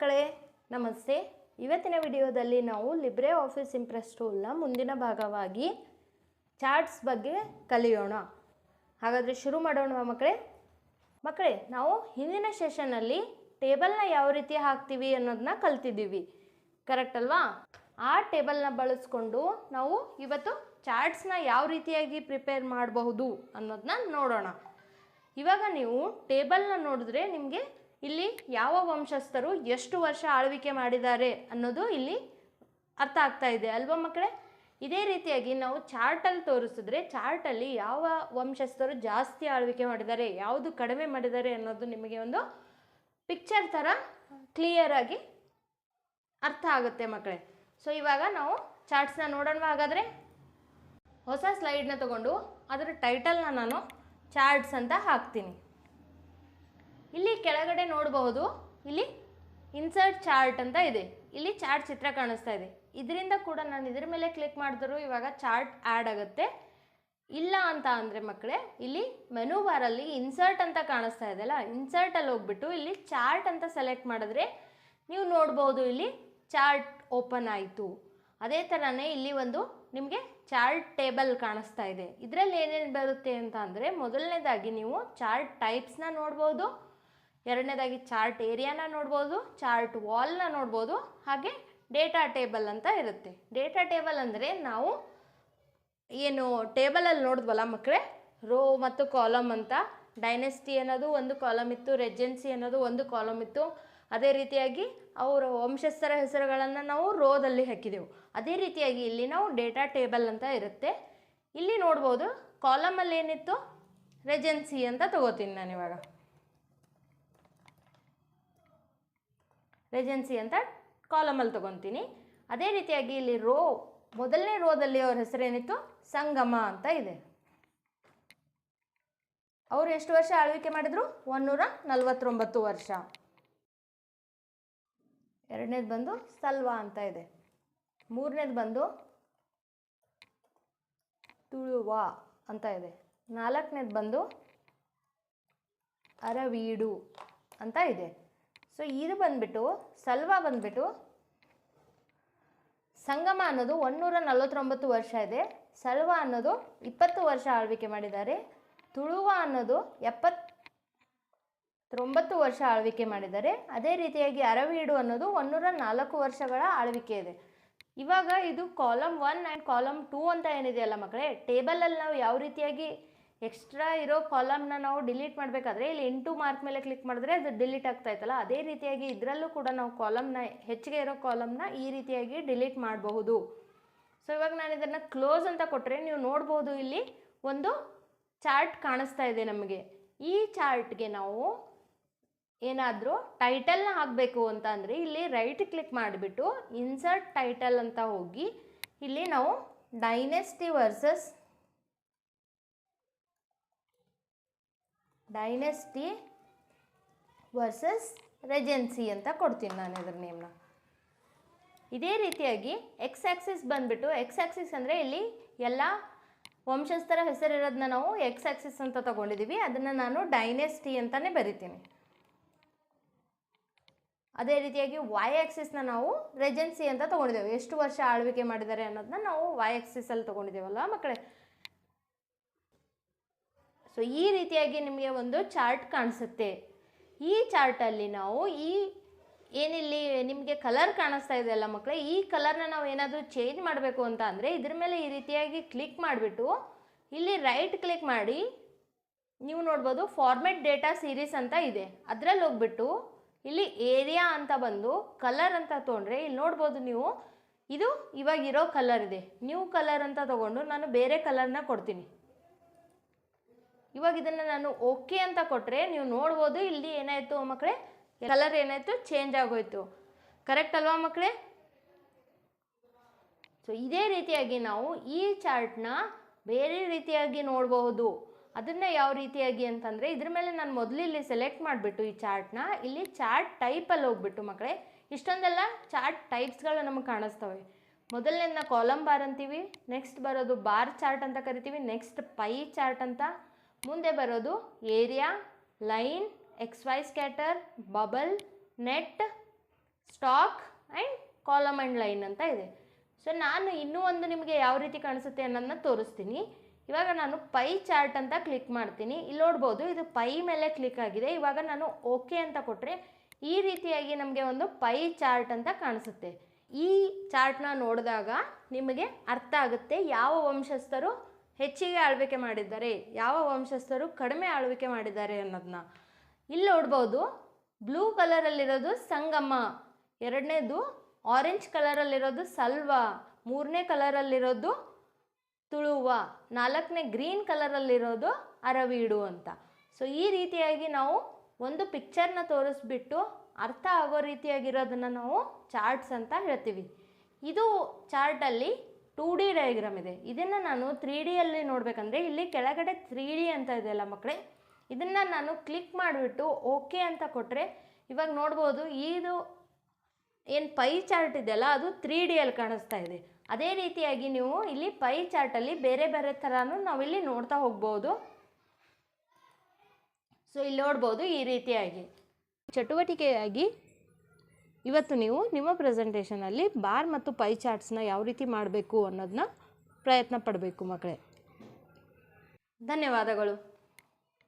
ಮಕ್ಕಳೇ, ನಮಸ್ತೆ. ಇವತ್ತಿನ ವಿಡಿಯೋದಲ್ಲಿ ನಾವು ಲಿಬ್ರೆ ಆಫೀಸ್ ಇಂಪ್ರೆಸ್ ಟೂಲ್ನ ಮುಂದಿನ ಭಾಗವಾಗಿ ಚಾರ್ಟ್ಸ್ ಬಗ್ಗೆ ಕಲಿಯೋಣ. ಹಾಗಾದರೆ ಶುರು ಮಾಡೋಣ ಮಕ್ಕಳೇ? ಮಕ್ಕಳೇ, ನಾವು ಹಿಂದಿನ ಸೆಷನ್ನಲ್ಲಿ ಟೇಬಲ್ನ ಯಾವ ರೀತಿ ಹಾಕ್ತೀವಿ ಅನ್ನೋದನ್ನ ಕಲ್ತಿದ್ದೀವಿ. ಕರೆಕ್ಟ್ ಅಲ್ವಾ? ಆ ಟೇಬಲ್ನ ಬಳಸ್ಕೊಂಡು ನಾವು ಇವತ್ತು ಚಾರ್ಟ್ಸ್ನ ಯಾವ ರೀತಿಯಾಗಿ ಪ್ರಿಪೇರ್ ಮಾಡಬಹುದು ಅನ್ನೋದನ್ನ ನೋಡೋಣ. ಇವಾಗ ನೀವು ಟೇಬಲ್ನ ನೋಡಿದ್ರೆ ನಿಮಗೆ ಇಲ್ಲಿ ಯಾವ ವಂಶಸ್ಥರು ಎಷ್ಟು ವರ್ಷ ಆಳ್ವಿಕೆ ಮಾಡಿದ್ದಾರೆ ಅನ್ನೋದು ಇಲ್ಲಿ ಅರ್ಥ ಆಗ್ತಾ ಇದೆ. ಅಲ್ವಾ ಮಕ್ಕಳೇ? ಇದೇ ರೀತಿಯಾಗಿ ನಾವು ಚಾರ್ಟಲ್ಲಿ ತೋರಿಸಿದ್ರೆ ಚಾರ್ಟಲ್ಲಿ ಯಾವ ವಂಶಸ್ಥರು ಜಾಸ್ತಿ ಆಳ್ವಿಕೆ ಮಾಡಿದ್ದಾರೆ, ಯಾವುದು ಕಡಿಮೆ ಮಾಡಿದ್ದಾರೆ ಅನ್ನೋದು ನಿಮಗೆ ಒಂದು ಪಿಕ್ಚರ್ ಥರ ಕ್ಲಿಯರಾಗಿ ಅರ್ಥ ಆಗುತ್ತೆ ಮಕ್ಕಳೇ. ಸೊ ಇವಾಗ ನಾವು ಚಾರ್ಟ್ಸ್ನ ನೋಡೋಣ ಹಾಗಾದರೆ? ಹೊಸ ಸ್ಲೈಡ್ನ ತಗೊಂಡು ಅದರ ಟೈಟಲ್ನ ನಾನು ಚಾರ್ಟ್ಸ್ ಅಂತ ಹಾಕ್ತೀನಿ. ಇಲ್ಲಿ ಕೆಳಗಡೆ ನೋಡಬಹುದು, ಇಲ್ಲಿ ಇನ್ಸರ್ಟ್ ಚಾರ್ಟ್ ಅಂತ ಇದೆ. ಇಲ್ಲಿ ಚಾರ್ಟ್ ಚಿತ್ರ ಕಾಣಿಸ್ತಾ ಇದೆ. ಇದರಿಂದ ಕೂಡ ನಾನು ಇದ್ರ ಮೇಲೆ ಕ್ಲಿಕ್ ಮಾಡಿದ್ರು ಇವಾಗ ಚಾರ್ಟ್ ಆ್ಯಡ್ ಆಗುತ್ತೆ. ಇಲ್ಲ ಅಂತ ಅಂದರೆ ಮಕ್ಕಳೇ, ಇಲ್ಲಿ ಮೆನು ಬಾರಲ್ಲಿ ಇನ್ಸರ್ಟ್ ಅಂತ ಕಾಣಿಸ್ತಾ ಇದೆಯಲ್ಲ ಇನ್ಸರ್ಟಲ್ಲಿ ಹೋಗ್ಬಿಟ್ಟು ಇಲ್ಲಿ ಚಾರ್ಟ್ ಅಂತ ಸೆಲೆಕ್ಟ್ ಮಾಡಿದ್ರೆ ನೀವು ನೋಡ್ಬೋದು ಇಲ್ಲಿ ಚಾರ್ಟ್ ಓಪನ್ ಆಯಿತು. ಅದೇ ಥರನೇ ಇಲ್ಲಿ ಒಂದು ನಿಮಗೆ ಚಾರ್ಟ್ ಟೇಬಲ್ ಕಾಣಿಸ್ತಾ ಇದೆ. ಇದರಲ್ಲಿ ಏನೇನು ಬರುತ್ತೆ ಅಂತ ಅಂದರೆ ಮೊದಲನೇದಾಗಿ ನೀವು ಚಾರ್ಟ್ ಟೈಪ್ಸ್ನ ನೋಡ್ಬೋದು ಎರಡನೇದಾಗಿ ಚಾರ್ಟ್ ಏರಿಯಾನ ನೋಡ್ಬೋದು, ಚಾರ್ಟ್ ವಾಲ್ನ ನೋಡ್ಬೋದು, ಹಾಗೆ ಡೇಟಾ ಟೇಬಲ್ ಅಂತ ಇರುತ್ತೆ. ಡೇಟಾ ಟೇಬಲ್ ಅಂದರೆ ನಾವು ಏನು ಟೇಬಲಲ್ಲಿ ನೋಡಿದ್ವಲ್ಲ ಮಕ್ಕಳೇ? ರೋ ಮತ್ತು ಕಾಲಮ್ ಅಂತ. ಡೈನೆಸ್ಟಿ ಅನ್ನೋದು ಒಂದು ಕಾಲಮ್ ಇತ್ತು, ರೆಜೆನ್ಸಿ ಅನ್ನೋದು ಒಂದು ಕಾಲಮ್ ಇತ್ತು. ಅದೇ ರೀತಿಯಾಗಿ ಅವರ ವಂಶಸ್ಥರ ಹೆಸರುಗಳನ್ನು ನಾವು ರೋದಲ್ಲಿ ಹಾಕಿದೆವು. ಅದೇ ರೀತಿಯಾಗಿ ಇಲ್ಲಿ ನಾವು ಡೇಟಾ ಟೇಬಲ್ ಅಂತ ಇರುತ್ತೆ. ಇಲ್ಲಿ ನೋಡ್ಬೋದು, ಕಾಲಮಲ್ಲಿ ಏನಿತ್ತು? ರೆಜೆನ್ಸಿ ಅಂತ ತಗೋತೀನಿ ನಾನು ರೆಜೆನ್ಸಿ ಅಂತ ಕಾಲಮಲ್ಲಿ ತೊಗೊತೀನಿ. ಅದೇ ರೀತಿಯಾಗಿ ಇಲ್ಲಿ ರೋ, ಮೊದಲನೇ ರೋದಲ್ಲಿ ಅವ್ರ ಹೆಸರೇನಿತ್ತು? ಸಂಗಮ ಅಂತ ಇದೆ. ಅವರು ಎಷ್ಟು ವರ್ಷ ಆಳ್ವಿಕೆ ಮಾಡಿದ್ರು? ಒಂದೂರ ನಲವತ್ತೊಂಬತ್ತು ವರ್ಷ. ಎರಡನೇದು ಬಂದು ಸಲ್ವಾ ಅಂತ ಇದೆ. ಮೂರನೇದು ಬಂದು ತುಳುವ ಅಂತ ಇದೆ. ನಾಲ್ಕನೇದು ಬಂದು ಅರವೀಡು ಅಂತ ಇದೆ. ಸೊ ಇದು ಬಂದ್ಬಿಟ್ಟು ಸಲ್ವಾ ಬಂದ್ಬಿಟ್ಟು ಸಂಗಮ ಅನ್ನೋದು ಒಂದೂರ ನಲವತ್ತೊಂಬತ್ತು ವರ್ಷ ಇದೆ ಸಲ್ವಾ ಅನ್ನೋದು ಇಪ್ಪತ್ತು ವರ್ಷ ಆಳ್ವಿಕೆ ಮಾಡಿದ್ದಾರೆ ತುಳುವ ಅನ್ನೋದು ಎಪ್ಪತ್ತೊಂಬತ್ತು ವರ್ಷ ಆಳ್ವಿಕೆ ಮಾಡಿದ್ದಾರೆ ಅದೇ ರೀತಿಯಾಗಿ ಅರವೀಡು ಅನ್ನೋದು ಒಂದೂರ ನಾಲ್ಕು ವರ್ಷಗಳ ಆಳ್ವಿಕೆ ಇದೆ ಇವಾಗ ಇದು column one and column two ಅಂತ ಏನಿದೆಯಲ್ಲ ಮಕ್ಕಳೇ ಟೇಬಲಲ್ಲಿ ನಾವು ಯಾವ ರೀತಿಯಾಗಿ ಎಕ್ಸ್ಟ್ರಾ ಇರೋ ಕಾಲಮ್ನ ನಾವು ಡಿಲೀಟ್ ಮಾಡಬೇಕಾದ್ರೆ ಇಲ್ಲಿ ಎಂಟು ಮಾರ್ಕ್ ಮೇಲೆ ಕ್ಲಿಕ್ ಮಾಡಿದ್ರೆ ಅದು ಡಿಲೀಟ್ ಆಗ್ತಾ ಇತ್ತಲ್ಲ, ಅದೇ ರೀತಿಯಾಗಿ ಇದರಲ್ಲೂ ಕೂಡ ನಾವು ಕಾಲಮ್ನ, ಹೆಚ್ಚಿಗೆ ಇರೋ ಕಾಲಮ್ನ ಈ ರೀತಿಯಾಗಿ ಡಿಲೀಟ್ ಮಾಡಬಹುದು. ಸೊ ಇವಾಗ ನಾನು ಇದನ್ನು ಕ್ಲೋಸ್ ಅಂತ ಕೊಟ್ಟರೆ ನೀವು ನೋಡ್ಬೋದು ಇಲ್ಲಿ ಒಂದು ಚಾರ್ಟ್ ಕಾಣಿಸ್ತಾ ಇದೆ ನಮಗೆ. ಈ ಚಾರ್ಟ್ಗೆ ನಾವು ಏನಾದರೂ ಟೈಟಲ್ನ ಹಾಕಬೇಕು ಅಂತ ಅಂದರೆ ಇಲ್ಲಿ ರೈಟ್ ಕ್ಲಿಕ್ ಮಾಡಿಬಿಟ್ಟು ಇನ್ಸರ್ಟ್ ಟೈಟಲ್ ಅಂತ ಹೋಗಿ ಇಲ್ಲಿ ನಾವು dynasty versus dynasty versus regency ಅಂತ ಕೊಡ್ತೀನಿ ನಾನು ಇದ್ರ ನೇಮ್ನ. ಇದೇ ರೀತಿಯಾಗಿ ಎಕ್ಸ್ ಆಕ್ಸಿಸ್ ಬಂದುಬಿಟ್ಟು ಎಕ್ಸ್ ಆ್ಯಕ್ಸಿಸ್ ಅಂದರೆ ಇಲ್ಲಿ ಎಲ್ಲ ವಂಶಸ್ಥರ ಹೆಸರಿರೋದನ್ನ ನಾವು ಎಕ್ಸ್ ಆಕ್ಸಿಸ್ ಅಂತ ತಗೊಂಡಿದ್ದೀವಿ ಅದನ್ನು ನಾನು ಡೈನೆಸ್ಟಿ ಅಂತಲೇ ಬರಿತೀನಿ. ಅದೇ ರೀತಿಯಾಗಿ ವೈ ಆ್ಯಕ್ಸಿಸ್ನ ನಾವು ರೆಜೆನ್ಸಿ ಅಂತ ತೊಗೊಂಡಿದ್ದೇವೆ ಎಷ್ಟು ವರ್ಷ ಆಳ್ವಿಕೆ ಮಾಡಿದ್ದಾರೆ ಅನ್ನೋದನ್ನ ನಾವು ವೈ ಆಕ್ಸಿಸಲ್ಲಿ ತೊಗೊಂಡಿದ್ದೇವಲ್ಲ ಮಕ್ಕಳೇ? ಸೊ ಈ ರೀತಿಯಾಗಿ ನಿಮಗೆ ಒಂದು ಚಾರ್ಟ್ ಕಾಣಿಸುತ್ತೆ. ಈ ಚಾರ್ಟಲ್ಲಿ ನಾವು ಈ ಏನಿಲ್ಲಿ ನಿಮಗೆ ಕಲರ್ ಕಾಣಿಸ್ತಾ ಇದೆ ಅಲ್ಲ ಮಕ್ಕಳೇ ಈ ಕಲರ್ನ ನಾವು ಏನಾದರೂ ಚೇಂಜ್ ಮಾಡಬೇಕು ಅಂತ ಅಂದರೆ ಇದ್ರ ಮೇಲೆ ಈ ರೀತಿಯಾಗಿ ಕ್ಲಿಕ್ ಮಾಡಿಬಿಟ್ಟು ಇಲ್ಲಿ ರೈಟ್ ಕ್ಲಿಕ್ ಮಾಡಿ ನೀವು ನೋಡ್ಬೋದು ಫಾರ್ಮೆಟ್ ಡೇಟಾ ಸೀರೀಸ್ ಅಂತ ಇದೆ. ಅದರಲ್ಲಿ ಹೋಗ್ಬಿಟ್ಟು ಇಲ್ಲಿ ಏರಿಯಾ ಅಂತ ಬಂದು ಕಲರ್ ಅಂತ ತೊಗೊಂಡ್ರೆ ಇಲ್ಲಿ ನೋಡ್ಬೋದು ನೀವು, ಇದು ಇವಾಗಿರೋ ಕಲರ್ ಇದೆ. ನ್ಯೂ ಕಲರ್ ಅಂತ ತೊಗೊಂಡು ನಾನು ಬೇರೆ ಕಲರ್ನ ಕೊಡ್ತೀನಿ. ಇವಾಗ ಇದನ್ನು ನಾನು ಓಕೆ ಅಂತ ಕೊಟ್ಟರೆ ನೀವು ನೋಡ್ಬೋದು, ಇಲ್ಲಿ ಏನಾಯಿತು ಮಕ್ಕಳೇ? ಕಲರ್ ಏನಾಯಿತು? ಚೇಂಜ್ ಆಗೋಯ್ತು. ಕರೆಕ್ಟ್ ಅಲ್ವಾ ಮಕ್ಕಳೇ? ಸೊ ಇದೇ ರೀತಿಯಾಗಿ ನಾವು ಈ ಚಾರ್ಟ್ನ ಬೇರೆ ರೀತಿಯಾಗಿ ನೋಡಬಹುದು. ಅದನ್ನು ಯಾವ ರೀತಿಯಾಗಿ ಅಂತಂದರೆ, ಇದ್ರ ಮೇಲೆ ನಾನು ಮೊದಲು ಇಲ್ಲಿ ಸೆಲೆಕ್ಟ್ ಮಾಡಿಬಿಟ್ಟು ಈ ಚಾರ್ಟ್ನ ಇಲ್ಲಿ ಚಾರ್ಟ್ ಟೈಪಲ್ಲಿ ಹೋಗ್ಬಿಟ್ಟು ಮಕ್ಕಳೇ, ಇಷ್ಟೊಂದೆಲ್ಲ ಚಾರ್ಟ್ ಟೈಪ್ಸ್ಗಳು ನಮಗೆ ಕಾಣಿಸ್ತವೆ. ಮೊದಲನೇದನ್ನ ಕಾಲಮ್ ಬಾರ್ ಅಂತೀವಿ ನೆಕ್ಸ್ಟ್ ಬರೋದು ಬಾರ್ ಚಾರ್ಟ್ ಅಂತ ಕರಿತೀವಿ ನೆಕ್ಸ್ಟ್ ಪೈ ಚಾರ್ಟ್ ಅಂತ. ಮುಂದೆ ಬರೋದು area line X Y scatter bubble net stock and column and line ಅಂತ ಇದೆ. ಸೊ ನಾನು ಇನ್ನೂ ಒಂದು ನಿಮಗೆ ಯಾವ ರೀತಿ ಕಾಣಿಸುತ್ತೆ ಅನ್ನೋದನ್ನ ತೋರಿಸ್ತೀನಿ. ಇವಾಗ ನಾನು ಪೈ ಚಾರ್ಟ್ ಅಂತ ಕ್ಲಿಕ್ ಮಾಡ್ತೀನಿ. ಇಲ್ಲಿ ನೋಡ್ಬೋದು, ಇದು ಪೈ ಮೇಲೆ ಕ್ಲಿಕ್ ಆಗಿದೆ. ಇವಾಗ ನಾನು ಓಕೆ ಅಂತ ಕೊಟ್ಟರೆ ಈ ರೀತಿಯಾಗಿ ನಮಗೆ ಒಂದು ಪೈ ಚಾರ್ಟ್ ಅಂತ ಕಾಣಿಸುತ್ತೆ. ಈ ಚಾರ್ಟ್ನ ನೋಡಿದಾಗ ನಿಮಗೆ ಅರ್ಥ ಆಗುತ್ತೆ ಯಾವ ವಂಶಸ್ಥರು ಹೆಚ್ಚಿಗೆ ಆಳ್ವಿಕೆ ಮಾಡಿದ್ದಾರೆ. ಯಾವ ವಂಶಸ್ಥರು ಕಡಿಮೆ ಆಳ್ವಿಕೆ ಮಾಡಿದ್ದಾರೆ ಅನ್ನೋದನ್ನ ಇಲ್ಲಿ ನೋಡ್ಬೋದು ಬ್ಲೂ ಕಲರಲ್ಲಿರೋದು ಸಂಗಮ ಎರಡನೇದು ಆರೆಂಜ್ ಕಲರಲ್ಲಿರೋದು ಸಲ್ವ, ಮೂರನೇ ಕಲರಲ್ಲಿರೋದು ತುಳುವ, ನಾಲ್ಕನೇ ಗ್ರೀನ್ ಕಲರಲ್ಲಿರೋದು ಅರವೀಡು ಅಂತ. ಸೊ ಈ ರೀತಿಯಾಗಿ ನಾವು ಒಂದು ಪಿಕ್ಚರ್ನ ತೋರಿಸ್ಬಿಟ್ಟು ಅರ್ಥ ಆಗೋ ರೀತಿಯಾಗಿರೋದನ್ನು ನಾವು ಚಾರ್ಟ್ಸ್ ಅಂತ ಹೇಳ್ತೀವಿ. ಇದು ಚಾರ್ಟಲ್ಲಿ ಟೂ ಡಿ ಡಯಾಗ್ರಾಮ್ ಇದೆ. ಇದನ್ನು ನಾನು ತ್ರೀ ಡಿಯಲ್ಲಿ ನೋಡಬೇಕಂದ್ರೆ ಇಲ್ಲಿ ಕೆಳಗಡೆ ತ್ರೀ ಡಿ ಅಂತ ಇದೆಯಲ್ಲ ಮಕ್ಕಳೇ ಇದನ್ನು ನಾನು ಕ್ಲಿಕ್ ಮಾಡಿಬಿಟ್ಟು ಓಕೆ ಅಂತ ಕೊಟ್ಟರೆ ಇವಾಗ ನೋಡ್ಬೋದು ಇದು ಏನು ಪೈ ಚಾರ್ಟ್ ಇದೆಯಲ್ಲ ಅದು ತ್ರೀ ಡಿಯಲ್ಲಿ ಕಾಣಿಸ್ತಾ ಇದೆ. ಅದೇ ರೀತಿಯಾಗಿ ನೀವು ಇಲ್ಲಿ ಪೈ ಚಾರ್ಟಲ್ಲಿ ಬೇರೆ ಬೇರೆ ಥರನೂ ನಾವಿಲ್ಲಿ ನೋಡ್ತಾ ಹೋಗ್ಬೋದು. ಸೊ ಇಲ್ಲಿ ನೋಡ್ಬೋದು ಈ ರೀತಿಯಾಗಿ. ಚಟುವಟಿಕೆಯಾಗಿ ಇವತ್ತು ನೀವು ನಿಮ್ಮ ಪ್ರೆಸೆಂಟೇಷನಲ್ಲಿ ಬಾರ್ ಮತ್ತು ಪೈ ಚಾರ್ಟ್ಸ್ನ ಯಾವ ರೀತಿ ಮಾಡಬೇಕು ಅನ್ನೋದನ್ನ ಪ್ರಯತ್ನ ಪಡಬೇಕು ಮಕ್ಕಳೇ. ಧನ್ಯವಾದಗಳು.